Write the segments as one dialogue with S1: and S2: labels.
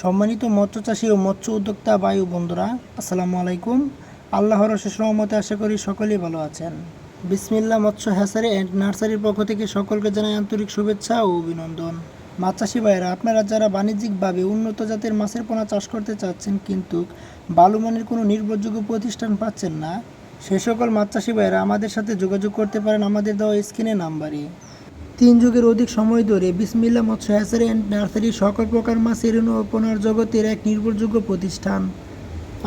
S1: সম্মানিত মৎস্য চাষী ও মৎস্য উদ্যোক্তা বায়ু বন্ধুরা, আসসালামু আলাইকুম। আল্লাহর রহমতে আশা করি সকলেই ভালো আছেন। বিসমিল্লা মৎস্য হ্যাসারি অ্যান্ড নার্সারির পক্ষ থেকে সকলকে জানাই আন্তরিক শুভেচ্ছা ও অভিনন্দন। মাছ চাষি ভাইয়েরা, আপনারা যারা বাণিজ্যিকভাবে উন্নত জাতের মাছের পোনা চাষ করতে চাচ্ছেন কিন্তু বালুমানের কোনো নির্ভরযোগ্য প্রতিষ্ঠান পাচ্ছেন না, সে সকল মাছ চাষি ভাইয়েরা আমাদের সাথে যোগাযোগ করতে পারেন আমাদের দেওয়া স্ক্রিনে নাম্বারে। তিন যুগের অধিক সময় ধরে বিসমিল্লা মৎস্য হ্যাচারি অ্যান্ড নার্সারি সকল প্রকার মাছের পোনার জগতের এক নির্ভরযোগ্য প্রতিষ্ঠান।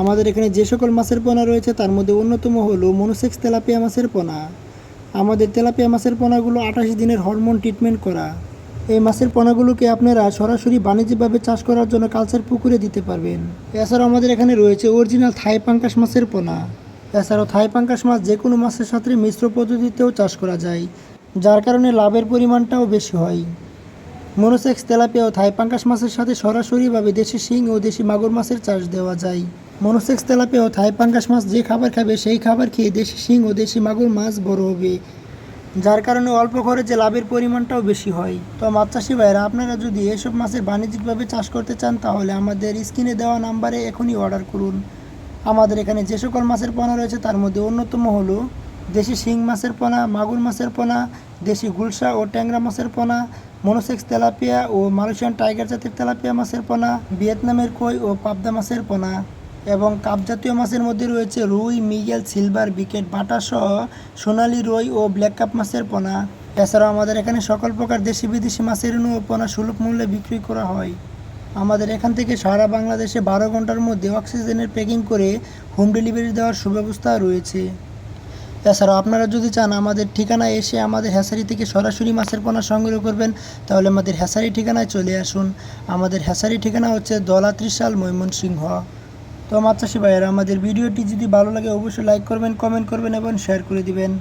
S1: আমাদের এখানে যে সকল মাছের পোনা রয়েছে, তার মধ্যে অন্যতম হলো মনোসেক্স তেলাপিয়া মাছের পোনা। আমাদের তেলাপিয়া মাছের পোনাগুলো আঠাশ দিনের হরমোন ট্রিটমেন্ট করা। এই মাছের পোনাগুলোকে আপনারা সরাসরি বাণিজ্যিকভাবে চাষ করার জন্য কালচার পুকুরে দিতে পারবেন। এছাড়াও আমাদের এখানে রয়েছে অরিজিনাল থাই পাঙ্কাশ মাছের পোনা। এছাড়াও থাই পাঙ্কাশ মাছ যে কোনো মাছের সাথে মিশ্র পদ্ধতিতেও চাষ করা যায়। যার কারণে লাভের পরিমাণটাও বেশি হয়। মনোসেক্স, তেলাপিয়া ও থাই পাঙ্কাশ মাছের সাথে সরাসরিভাবে দেশি শিং ও দেশি মাগুর মাছের চাষ দেওয়া যায়। মনোসেক্স, তেলাপিয়া ও থাই পাঙ্কাশ মাছ যে খাবার খাবে সেই খাবার খেয়ে দেশি শিং ও দেশি মাগুর মাছ বড় হবে। যার কারণে অল্প খরচে লাভের পরিমাণটাও বেশি হয়। তো মাছ চাষি ভাইরা আপনারা যদি এসব মাছের বাণিজ্যিকভাবে চাষ করতে চান, তাহলে আমাদের স্ক্রিনে দেওয়া নাম্বারে এখনই অর্ডার করুন। আমাদের এখানে যে সকল মাছের পোনা রয়েছে, তার মধ্যে অন্যতম হলো দেশি শিং মাছের পোনা, মাগুর মাছের পোনা, দেশি গুলশা ও ট্যাংরা মাছের পোনা, মনোসেক্স তেলাপিয়া ও মালয়েশিয়ান টাইগার জাতের তেলাপিয়া মাছের পোনা, ভিয়েতনামের কই ও পাবদা মাছের পোনা এবং কাপ জাতীয় মাছের মধ্যে রয়েছে রুই, মিগেল, সিলভার, বিকেট, বাটা সহ সোনালি রুই ও ব্ল্যাক কাপ মাছের পোনা। এছাড়াও আমাদের এখানে সকল প্রকার দেশি বিদেশি মাছের রেণু ও পোনা সুলভ মূল্যে বিক্রি করা হয়। আমাদের এখান থেকে সারা বাংলাদেশে বারো ঘণ্টার মধ্যে অক্সিজেনের প্যাকিং করে হোম ডেলিভারি দেওয়ার সুব্যবস্থা রয়েছে। এছাড়াও আপনারা যদি চান আমাদের ঠিকানায় এসে আমাদের হ্যাসারি থেকে সরাসরি মাছের পোনা সংগ্রহ করবেন, তাহলে আমাদের হ্যাসারি ঠিকানায় চলে আসুন। আমাদের হ্যাসারি ঠিকানা হচ্ছে দলা ত্রিশাল ময়মনসিংহ। তো মাছ চাষি ভাইয়েরা, আমাদের ভিডিওটি যদি ভালো লাগে অবশ্যই লাইক করবেন কমেন্ট করবেন এবং শেয়ার করে দিবেন।